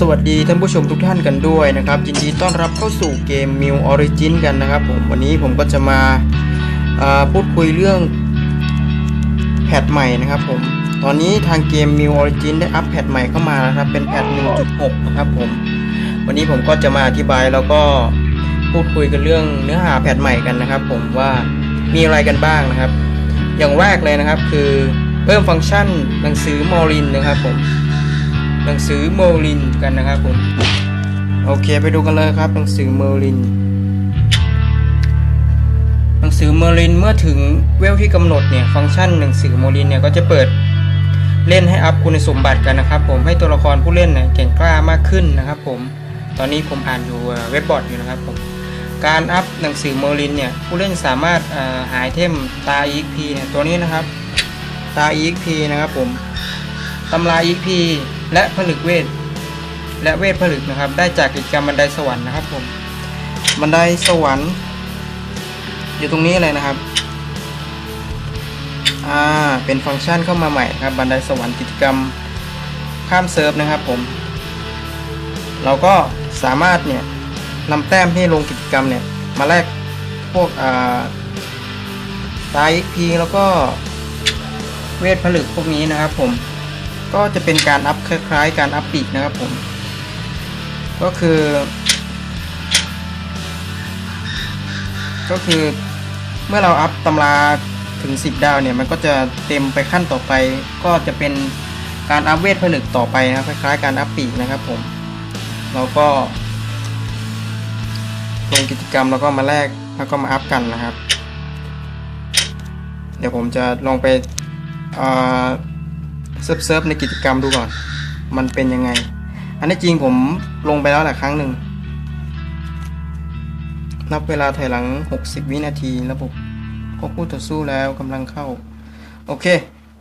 สวัสดีท่านผู้ชมทุกท่านกันด้วยนะครับยินดีต้อนรับเข้าสู่เกม New Origin กันนะครับผมวันนี้ผมก็จะมาาพูดคุยเรื่องแพทใหม่นะครับผมตอนนี้ทางเกม New Origin ได้อัปแพทใหม่เข้ามานะครับเป็นแพท1.6 นะครับผมวันนี้ผมก็จะมาอธิบายแล้วก็พูดคุยกันเรื่องเนื้อหาแพทใหม่กันนะครับ ผมว่ามีอะไรกันบ้างนะครับ อย่างแรกเลยนะครับคือเพิ่มฟังก์ชันหนังสือมอรินนะครับผม หนังสือเมอร์ลินกันนะครับผม โอเคไปดูกันเลยครับ หนังสือเมอร์ลิน หนังสือเมอร์ลินเมื่อถึงเวลที่กำหนดเนี่ยฟังก์ชันหนังสือเมอร์ลินเนี่ยก็จะเปิดเล่นให้อัพคุณสมบัติกันนะครับ ผมให้ตัวละครผู้เล่นเนี่ยเก่งกล้ามากขึ้นนะครับ ผมตอนนี้ผมอ่านอยู่เว็บบอร์ดอยู่นะครับผมการอัพหนังสือเมอร์ลินเนี่ยผู้เล่นสามารถหาไอเทมตา EXP เนี่ยตัวนี้นะครับตา EXP นะครับผมตำรา EP และผลึกเวท และเวทผลึกนะครับ ได้จากกิจกรรมบันไดสวรรค์นะครับผมบันไดสวรรค์ อยู่ตรงนี้เลยนะครับอ่าเป็นฟังก์ชันเข้ามาใหม่ครับบันไดสวรรค์กิจกรรมข้ามเซิร์ฟนะครับผม เราก็สามารถเนี่ยนำแต้มที่ลงกิจกรรมเนี่ยมาแลกพวกอ่าตา XP แล้วก็เวทผลึกพวกนี้นะครับผม ก็จะเป็นการอัพคล้ายๆ การอัพปีกนะครับผม ก็คือ ก็คือเมื่อเราอัพตำราถึง 10 ดาวเนี่ย มันก็จะเต็มไปขั้นต่อไป ก็จะเป็นการอัพเวทผลึกต่อไปนะครับคล้ายๆ การอัพปีกนะครับผม เราก็ลงกิจกรรมแล้วก็มาแลกแล้วก็มาอัพกันนะครับ เดี๋ยวผมจะลองไปอ่อ เซิร์ฟเซิร์ฟในกิจกรรมดูก่อน มันเป็นยังไง อันนี้จริงผมลงไปแล้วแหละครั้งหนึ่ง นับเวลาถอยหลัง 60 วินาทีระบบควบคู่ต่อสู้แล้วกำลังเข้า โอเค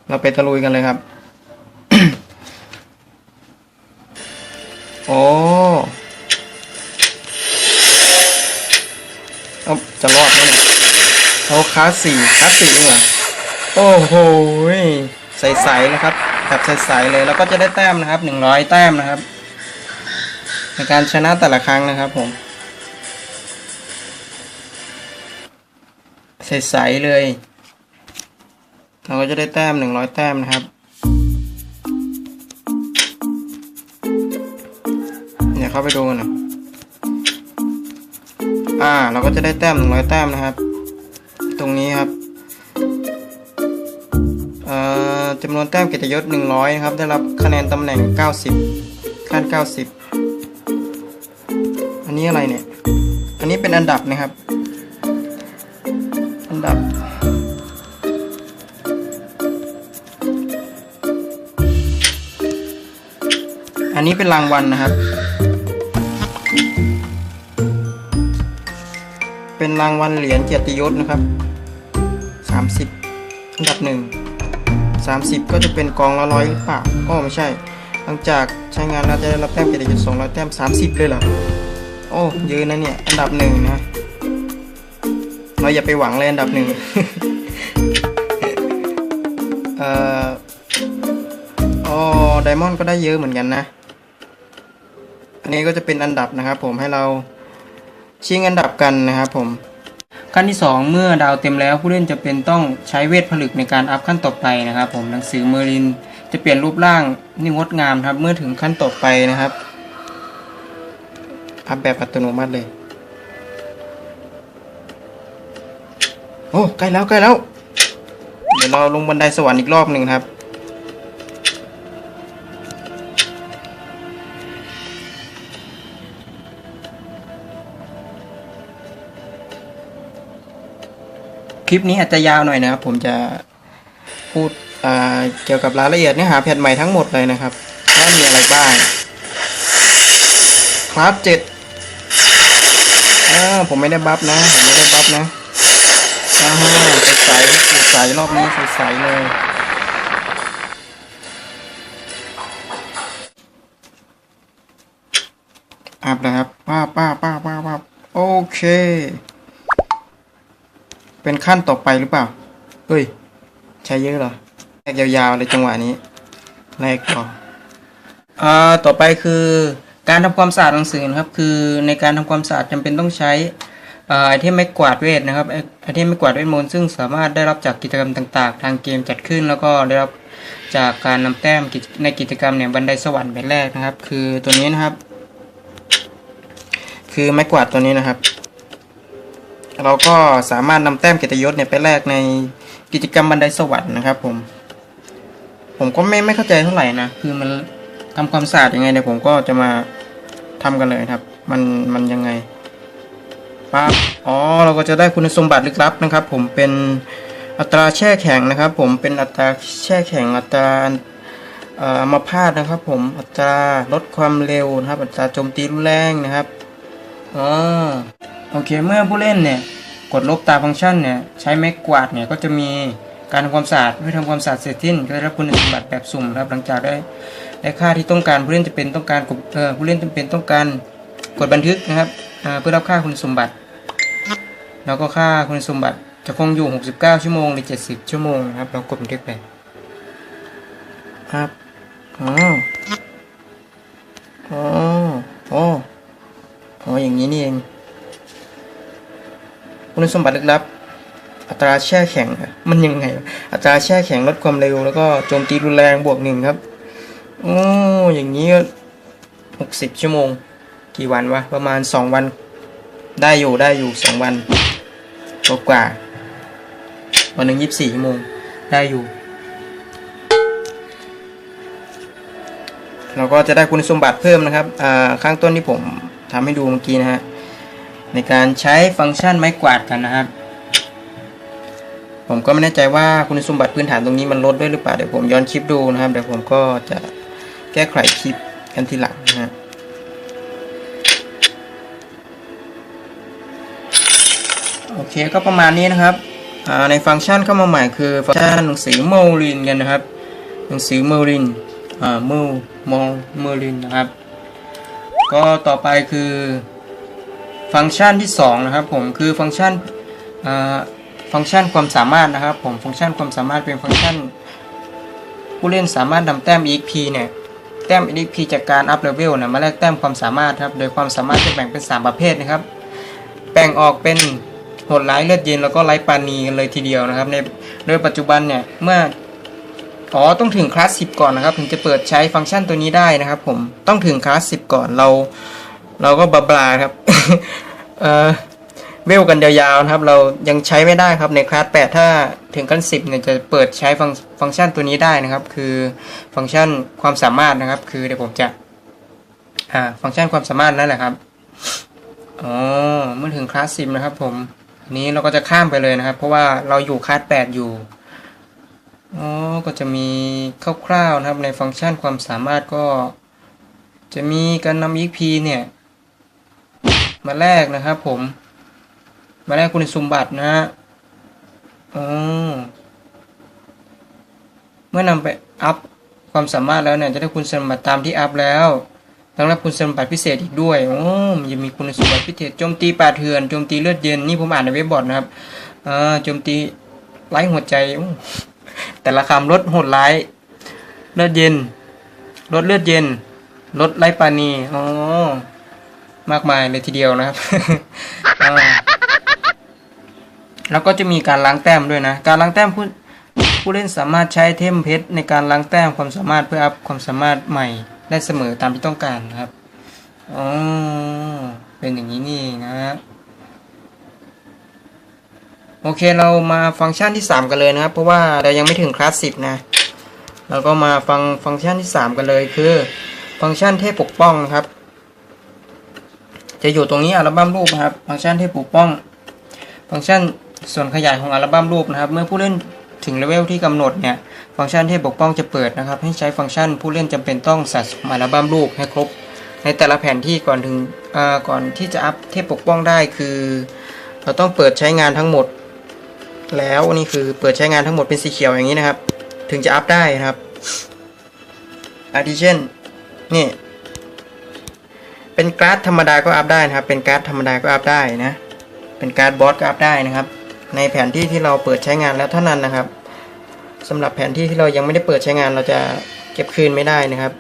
เราไปตะลุยกันเลยครับ โอ้เอจะรอดไหมเนี่ยเอาคลาสสี่คลาสสี่เองเหรอโอ้โห ใสๆนะครับแบบใสๆเลยแล้วก็จะได้แต้มนะครับหนึ่งร้อยแต้มนะครับ ในการชนะแต่ละครั้งนะครับผม ใสๆเลย เราก็จะได้แต้มหนึ่งร้อยแต้มนะครับเดี๋ยวเข้าไปดูกันหน่อยอ่า เราก็จะได้แต้มหนึ่งร้อยแต้มนะครับ ตรงนี้ครับ จำนวนแต้มเกียรติยศ 100ครับ ได้รับคะแนนตำแหน่ง 90ขั้น90 อันนี้อะไรเนี่ย อันนี้เป็นอันดับนะครับ อันดับ อันนี้เป็นรางวัลนะครับ เป็นรางวัลเหรียญเกียรติยศนะครับ 30 อันดับหนึ่ง 30 ก็จะเป็นกองละร้อยหรือเปล่าอ๋อไม่ใช่ หลังจากใช้งานแล้วจะได้รับแต้มเกียรติยศ200แต้ม 30 เลยเหรอ โอ้เยอะนะเนี่ย อันดับหนึ่งนะ เราอย่าไปหวังเลยอันดับหนึ่งเอ่ออ๋อไดมอนด์ก็ได้เยอะเหมือนกันนะ อันนี้ก็จะเป็นอันดับนะครับผมให้เราชิงอันดับกันนะครับผม ขั้นที่ 2 เมื่อดาวเต็มแล้วผู้เล่นจะเป็นต้องใช้เวทผลึกในการอัพขั้นต่อไปนะครับ ผมหนังสือเมอรินจะเปลี่ยนรูปร่างนี่งดงามครับเมื่อถึงขั้นต่อไปนะครับอัพแบบอัตโนมัติเลย โอ้ใกล้แล้วใกล้แล้ว เดี๋ยวเราลงบันไดสวรรค์อีกรอบหนึ่งครับ คลิปนี้อาจจะยาวหน่อยนะครับ ผมจะพูดเกี่ยวกับรายละเอียดเนื้อหาแผ่นใหม่ทั้งหมดเลยนะครับว่ามีอะไรบ้างคลาสเจ็ดอ่าผมไม่ได้บัฟนะผมไม่ได้บัฟนะอ่าใสใสใสรอบนี้ใสใสเลยอัพนะครับป้าป้าป้าป้าป้าโอเค เป็นขั้นต่อไปหรือเปล่าเฮ้ย ใช้เยอะเหรอแรกยาวๆเลยจังหวะนี้แรกก่ออ่าต่อไปคือการทำความสะอาดหนังสือนะครับ คือในการทำความสะอาดจำเป็นต้องใช้อ่าไอเทมไม้กวาดเวทนะครับไอเทมไม้กวาดเวทมนต์ซึ่งสามารถได้รับจากกิจกรรมต่าง ๆ ทางเกมจัดขึ้น แล้วก็ได้รับจากการนำแต้มในกิจกรรมเนี่ยบันไดสวรรค์แบบแรกนะครับ คือตัวนี้นะครับ คือไม้กวาดตัวนี้นะครับ เราก็สามารถนำแต้มเกียรติยศเนี่ยไปแลกในกิจกรรมบันไดสวรรค์นะครับ ผม ผมก็ไม่ไม่เข้าใจเท่าไหร่นะคือมันทำความสะอาดยังไงเดี๋ยผมก็จะมาทำกันเลยครับ มันมันยังไงปั๊บอ๋อเราก็จะได้คุณสมบัติลึกลับนะครับ ผมเป็นอัตราแช่แข็งนะครับ ผมเป็นอัตราแช่แข็งอัตราอัมาพาตนะครับ ผมอัตราลดความเร็วนะครับ อัตราโจมตีรุนแรงนะครับอ๋อ โอเค เมื่อผู้เล่นเนี่ยกดลบตาฟังก์ชันเนี่ยใช้ไม้กวาดเนี่ยก็จะมีการทำความสะอาดเมื่อทำความสะอาดเสร็จสิ้นก็ได้รับคุณสมบัติแบบสุ่มนะครับหลังจากได้ได้ค่าที่ต้องการผู้เล่นจะเป็นต้องการกดเออผู้เล่นจำเป็นต้องการกดบันทึกนะครับเพื่อรับค่าคุณสมบัติ แล้วก็ค่าคุณสมบัติจะคงอยู่ 69 ชั่วโมงหรือ 70 ชั่วโมงนะครับ เรากดบันทึกไปครับอ๋ออ๋ออ๋ออย่างนี้นี่เอง คุณสมบัติลึกลับ อัตราแช่แข็งมันยังไง อัตราแช่แข็งลดความเร็วแล้วก็โจมตีรุนแรงบวกหนึ่งครับโอ้อย่างนี้ก็หกสิบชั่วโมง กี่วันวะ ประมาณสองวัน ได้อยู่ได้อยู่สองวันกว่ากว่า วันหนึ่งยี่สิบสี่ชั่วโมง ได้อยู่ เราก็จะได้คุณสมบัติเพิ่มนะครับ อ่า ข้างต้นที่ผมทำให้ดูเมื่อกี้นะฮะ ในการใช้ฟังก์ชันไม้กวาดกันนะครับ ผมก็ไม่แน่ใจว่าคุณสมบัติพื้นฐานตรงนี้มันลดด้วยหรือเปล่าเดี๋ยวผมย้อนคลิปดูนะครับเดี๋ยวผมก็จะแก้ไขคลิปกันทีหลังนะฮะโอเคก็ประมาณนี้นะครับในฟังก์ชันเข้ามาใหม่คือฟังก์ชันหนังสือโมลินกันนะครับ หนังสือเมอรินอ่าเมลมอเมอรินนะครับ ก็ต่อไปคือ ฟังก์ชันที่2นะครับผมคือฟังก์ชันฟังก์ชันความสามารถนะครับผมฟังก์ชันความสามารถเป็นฟังก์ชัน ผู้เล่นสามารถนำแต้ม EXP เนี่ยแต้ม EXP จากการอัพเลเวลเนี่ยมาแลกแต้มความสามารถครับโดยความสามารถจะแบ่งเป็น 3 ประเภทนะครับแบ่งออกเป็นโหดร้ายเลือดเย็นแล้วก็ไร้ปาณีกันเลยทีเดียวนะครับในโดยปัจจุบันเนี่ยเมื่ออ๋อต้องถึงคลาส10ก่อนนะครับ ถึงจะเปิดใช้ฟังก์ชันตัวนี้ได้นะครับ ผมต้องถึงคลาส10ก่อนเรา เราก็บาบลาครับ เออเวลกันยาวๆนะครับ เรายังใช้ไม่ได้ครับในคลาส8ถ้าถึงขั้น10เนี่ยจะเปิดใช้ฟังฟังก์ชันตัวนี้ได้นะครับ คือฟังก์ชันความสามารถนะครับ คือเดี๋ยวผมจะอ่าฟังก์ชันความสามารถนั่นแหละครับอ๋อเมื่อถึงคลาส10นะครับ ผมนนี้เราก็จะข้ามไปเลยนะครับ เพราะว่าเราอยู่คลาส8อยู่อ๋อก็จะมีคร่าวๆนะครับ ในฟังก์ชันความสามารถก็ จะมีการนำ EXP เนี่ย มาแลกนะครับผม มาแลกคุณสมบัตินะฮะอ๋อเมื่อนำไปอัพความสามารถแล้วเนี่ยจะได้คุณสมบัติตามที่อัพแล้วต้องรับคุณสมบัติพิเศษอีกด้วยโอ้มันจะมีคุณสมบัติพิเศษโจมตีป่าเถื่อนโจมตีเลือดเย็นนี่ผมอ่านในเว็บบอร์ดนะครับอ่าโจมตีไร้หัวใจแต่ละคำลดโหดร้ายเลือดเย็นลดเลือดเย็นลดไร้ปาณีอ๋อ มากมายเลยทีเดียวนะครับแล้วก็จะมีการล้างแต้มด้วยนะ การล้างแต้มผู้ผู้เล่นสามารถใช้เทมเพชรในการล้างแต้มความสามารถเพื่ออัพความสามารถใหม่ได้เสมอตามที่ต้องการนะครับ อ๋อ เป็นอย่างนี้นี่นะฮะโอเคเรามาฟังก์ชันที่ 3 กันเลยนะครับ เพราะว่าเรายังไม่ถึงคลาสสิบนะเราก็มาฟังฟังก์ชันที่ 3 กันเลยคือ ฟังก์ชันเทพปกป้องนะครับ จะอยู่ตรงนี้อัลบั้มรูปนะครับ ฟังก์ชันเทพปกป้อง ฟังก์ชันส่วนขยายของอัลบั้มรูปนะครับ เมื่อผู้เล่นถึงเลเวลที่กำหนดเนี่ย ฟังก์ชันเทพปกป้องจะเปิดนะครับ ให้ใช้ฟังก์ชันผู้เล่นจำเป็นต้องสะสมอัลบั้มรูปให้ครบ ในแต่ละแผนที่ก่อนถึงก่อนที่จะอัพเทพปกป้องได้คือ เราต้องเปิดใช้งานทั้งหมด แล้วนี่คือเปิดใช้งานทั้งหมดเป็นสีเขียวอย่างนี้นะครับ ถึงจะอัพได้นะครับอาทิเช่นนี่ เป็นการ์ดธรรมดาก็อัพได้นะครับ เป็นการ์ดธรรมดาก็อัพได้นะ เป็นการ์ดบอสก็อัพได้นะครับ ในแผนที่ที่เราเปิดใช้งานแล้วเท่านั้นนะครับสำหรับแผนที่ที่เรายังไม่ได้เปิดใช้งาน เราจะเก็บคืนไม่ได้นะครับ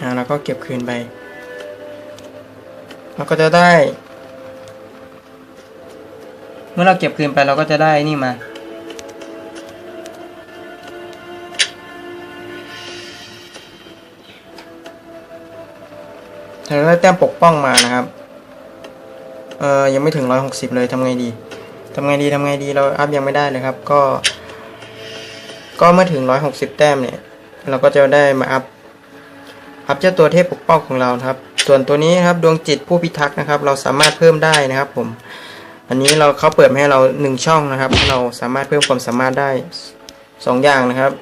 อ่าแล้วก็เก็บคืนไปเราก็จะได้ เมื่อเราเก็บคืนไปเราก็จะได้นี่มา ถ้าเราได้แต้มปกป้องมานะครับ เอ่อยังไม่ถึงร้อยหกสิบเลยทำไงดีทำไงดีทำไงดีเราอัพยังไม่ได้เลยครับ ก็ ก็เมื่อถึงร้อยหกสิบแต้มเนี่ย เราก็จะได้มาอัพอัพเจ้าตัวเทพปกป้องของเราครับ ส่วนตัวนี้ครับดวงจิตผู้พิทักษ์นะครับ เราสามารถเพิ่มได้นะครับ ผม อันนี้เราเขาเปิดให้เราหนึ่งช่องนะครับ เราสามารถเพิ่มความสามารถได้สองอย่างนะครับ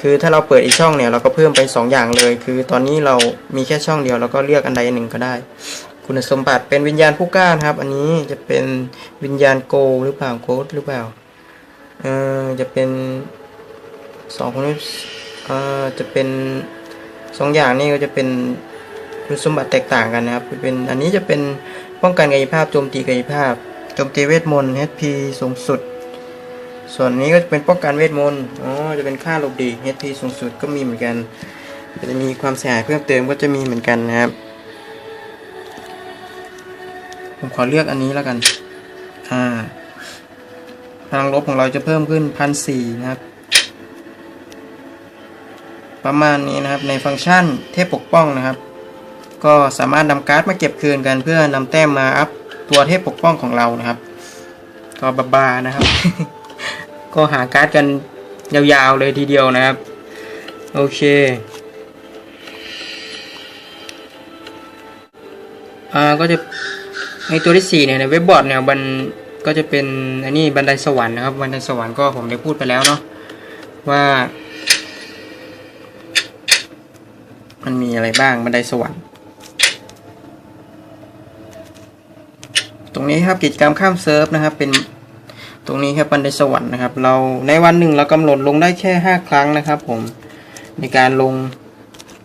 คือถ้าเราเปิดอีกช่องเนี่ยเราก็เพิ่มไปสองอย่างเลย คือตอนนี้เรามีแค่ช่องเดียวเราก็เลือกอันใดอันหนึ่งก็ได้ คุณสมบัติเป็นวิญญาณผู้กล้านะครับ อันนี้จะเป็นวิญญาณโกหรือเปล่าโกดหรือเปล่าเออจะเป็นสองคนนี้เออจะเป็นสองอย่างนี้ก็จะเป็นคุณสมบัติแตกต่างกันนะครับเป็นอันนี้จะเป็นป้องกันกายภาพโจมตีกายภาพโจมตีเวทมนต์ HP สูงสุด ส่วนนี้ก็จะเป็นป้องกันเวทมนต์ อ๋อ จะเป็นค่าหลบดี HP สูงสุดก็มีเหมือนกัน จะมีความเสียหายเพิ่มเติมก็จะมีเหมือนกันนะครับ ผมขอเลือกอันนี้แล้วกัน อ่า พลังลบของเราจะเพิ่มขึ้นพันสี่นะครับ ประมาณนี้นะครับในฟังก์ชันเทพปกป้องนะครับ ก็สามารถนำการ์ดมาเก็บคืนกันเพื่อนำแต้มมาอัพตัวเทพปกป้องของเรานะครับ ก็บาๆนะครับ ก็หาการ์ดกันยาวๆเลยทีเดียวนะครับ โอเคอ่าก็จะในตัวที่สี่เนี่ยในเว็บบอร์ดเนี่ยมันก็จะเป็นอันนี้บันไดสวรรค์นะครับ บันไดสวรรค์ก็ผมได้พูดไปแล้วเนาะว่า มันมีอะไรบ้างบันไดสวรรค์ ตรงนี้ครับกิจกรรมข้ามเซิร์ฟนะครับเป็น ตรงนี้ครับบันไดสวรรค์นะครับ เราในวันหนึ่งเรากำหนดลงได้แค่ห้าครั้งนะครับผมในการลง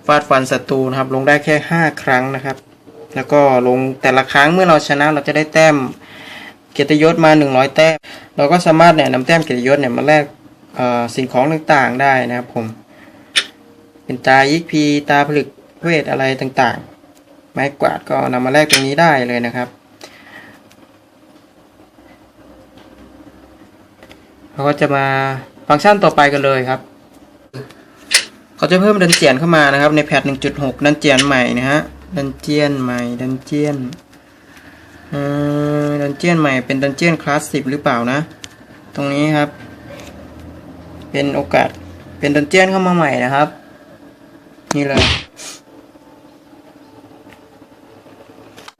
ฟาดฟันศัตรูนะครับ ลงได้แค่ห้าครั้งนะครับ แล้วก็ลงแต่ละครั้งเมื่อเราชนะเราจะได้แต้มเกียรติยศมา 100 แต้ม เราก็สามารถเนี่ยนำแต้มเกียรติยศเนี่ยมาแลกสิ่งของต่างๆได้นะครับผม เป็นตายิกพีตาผลึกเวทอะไรต่างๆ ไม้กวาดก็นำมาแลกตรงนี้ได้เลยนะครับ เราก็จะมาฟังก์ชันต่อไปกันเลยครับเขาจะเพิ่มดันเจียนเข้ามานะครับ ในแพท1.6 ดันเจียนใหม่นะฮะดันเจียนใหม่ดันเจียนอดันเจียนใหม่เป็นดันเจียนคลาสสิบหรือเปล่านะ ตรงนี้ครับ เป็นโอกาสเป็นดันเจียนเข้ามาใหม่นะครับ นี่เลย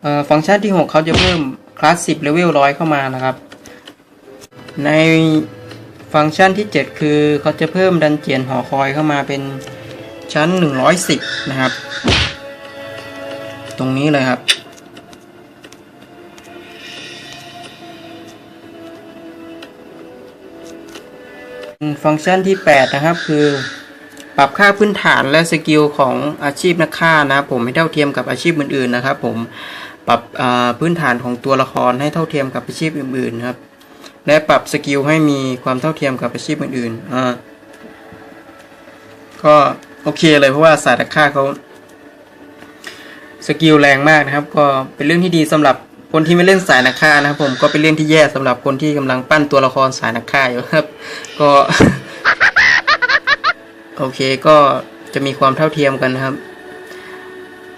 เอ่อฟังก์ชันที่ 6 เขาจะเพิ่มคลาสสิบเลเวลร้อยเข้ามานะครับ ใน ฟังก์ชันที่ 7 คือเขาจะเพิ่มดันเจียนหอคอยเข้ามาเป็นชั้น 110 นะครับ ตรงนี้เลยครับ ฟังก์ชันที่ 8 นะครับคือปรับค่าพื้นฐานและสกิลของอาชีพนักฆ่านะครับผมให้เท่าเทียมกับอาชีพอื่นๆนะครับผมปรับพื้นฐานของตัวละครให้เท่าเทียมกับอาชีพอื่นๆครับ และปรับสกิลให้มีความเท่าเทียมกับอาชีพอื่นๆอ่าก็โอเคเลยเพราะว่าสายนักฆ่าเขาสกิลแรงมากนะครับ ก็เป็นเรื่องที่ดีสำหรับคนที่ไม่เล่นสายนักฆ่านะครับ ผมก็เป็นเรื่องที่แย่สำหรับคนที่กำลังปั้นตัวละครสายนักฆ่าอยู่ครับ ก็โอเคก็จะมีความเท่าเทียมกันนะครับ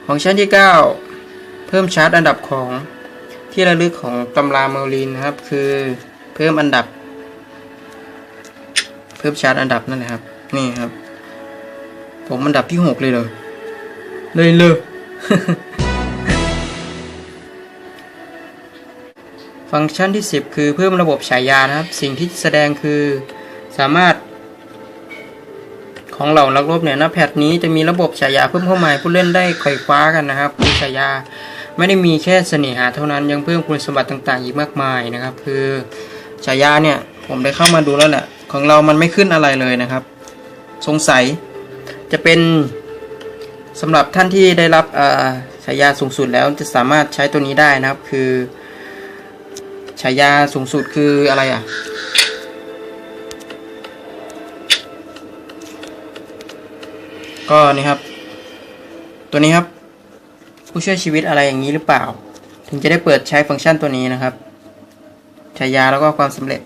ฟังก์ชันที่ 9 เพิ่มชาร์ตอันดับของที่ระลึกของตำราเมลลินนะครับ คือ เพิ่มอันดับ เพิ่มชาร์ตอันดับนั่นแหละครับ นี่ครับ ผมอันดับที่หกเลยเลยเลยเลยฟังก์ชันที่ 10 คือเพิ่มระบบฉายานะครับ สิ่งที่แสดงคือสามารถ ของเหล่านักรบเนี่ยหน้าแพทนี้จะมีระบบฉายาเพิ่มเข้ามาให้ผู้เล่นได้ไขว่คว้ากันนะครับคือฉายาไม่ได้มีแค่เสน่หาเท่านั้นยังเพิ่มคุณสมบัติต่างๆ อีกมากมายนะครับ คือ ฉายาเนี่ยผมได้เข้ามาดูแล้วแหละของเรามันไม่ขึ้นอะไรเลยนะครับ สงสัยจะเป็นสำหรับท่านที่ได้รับฉายาสูงสุดแล้วจะสามารถใช้ตัวนี้ได้นะครับ คือฉายาสูงสุดคืออะไรอะก็นี่ครับ ตัวนี้ครับ ผู้ช่วยชีวิตอะไรอย่างนี้หรือเปล่า ถึงจะได้เปิดใช้ฟังก์ชันตัวนี้นะครับ ฉายาแล้วก็ความสำเร็จ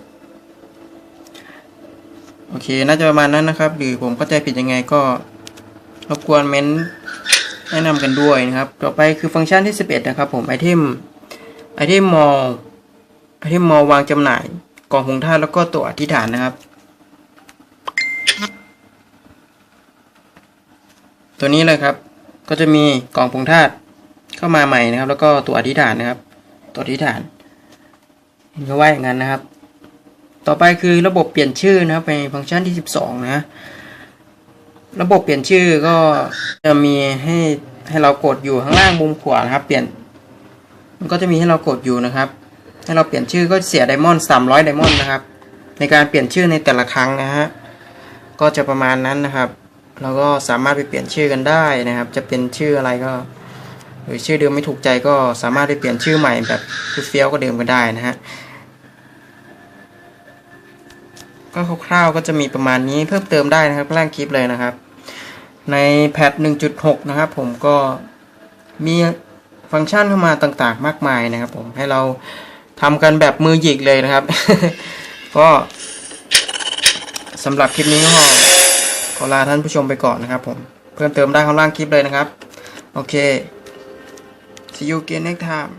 โอเค น่าจะประมาณนั้นนะครับ หรือผมเข้าใจผิดยังไงก็รบกวนเม้นแนะนำกันด้วยนะครับ ต่อไปคือฟังก์ชันที่ 11 นะครับ ผมไอเทมไอเทมมอลไอเทมมอลวางจำหน่ายกล่องหงท่าแล้วก็ตัวอธิษฐานนะครับ ตัวนี้เลยครับ ก็จะมีกล่องผงธาตุเข้ามาใหม่นะครับ แล้วก็ตัวอธิษฐานนะครับ ตัวอธิษฐาน เห็นเขาว่าอย่างนั้นนะครับ ต่อไปคือระบบเปลี่ยนชื่อนะครับในฟังก์ชันที่ 12 นะ ระบบเปลี่ยนชื่อก็จะมีให้ให้เรากดอยู่ข้างล่างมุมขวานะครับ เปลี่ยน มันก็จะมีให้เรากดอยู่นะครับ ให้เราเปลี่ยนชื่อก็เสียไดมอนด์300ไดมอนด์นะครับ ในการเปลี่ยนชื่อในแต่ละครั้งนะฮะ ก็จะประมาณนั้นนะครับเราก็สามารถไปเปลี่ยนชื่อกันได้นะครับ จะเป็นชื่ออะไรก็ หรือชื่อเดิมไม่ถูกใจก็สามารถไปเปลี่ยนชื่อใหม่แบบเฟี้ยวก็เดิมก็ได้นะฮะ ก็คร่าวๆก็จะมีประมาณนี้เพิ่มเติมได้นะครับล่างคลิปเลยนะครับ ในแพท 1.6 นะครับ ผมก็มีฟังก์ชันเข้ามาต่างๆ มากมายนะครับ ผมให้เราทำกันแบบมือหยิกเลยนะครับ ก็สำหรับคลิปนี้ก็ขอลาท่านผู้ชมไปก่อนนะครับ ผมเพิ่มเติมได้ข้างล่างคลิปเลยนะครับ โอเค see you again next time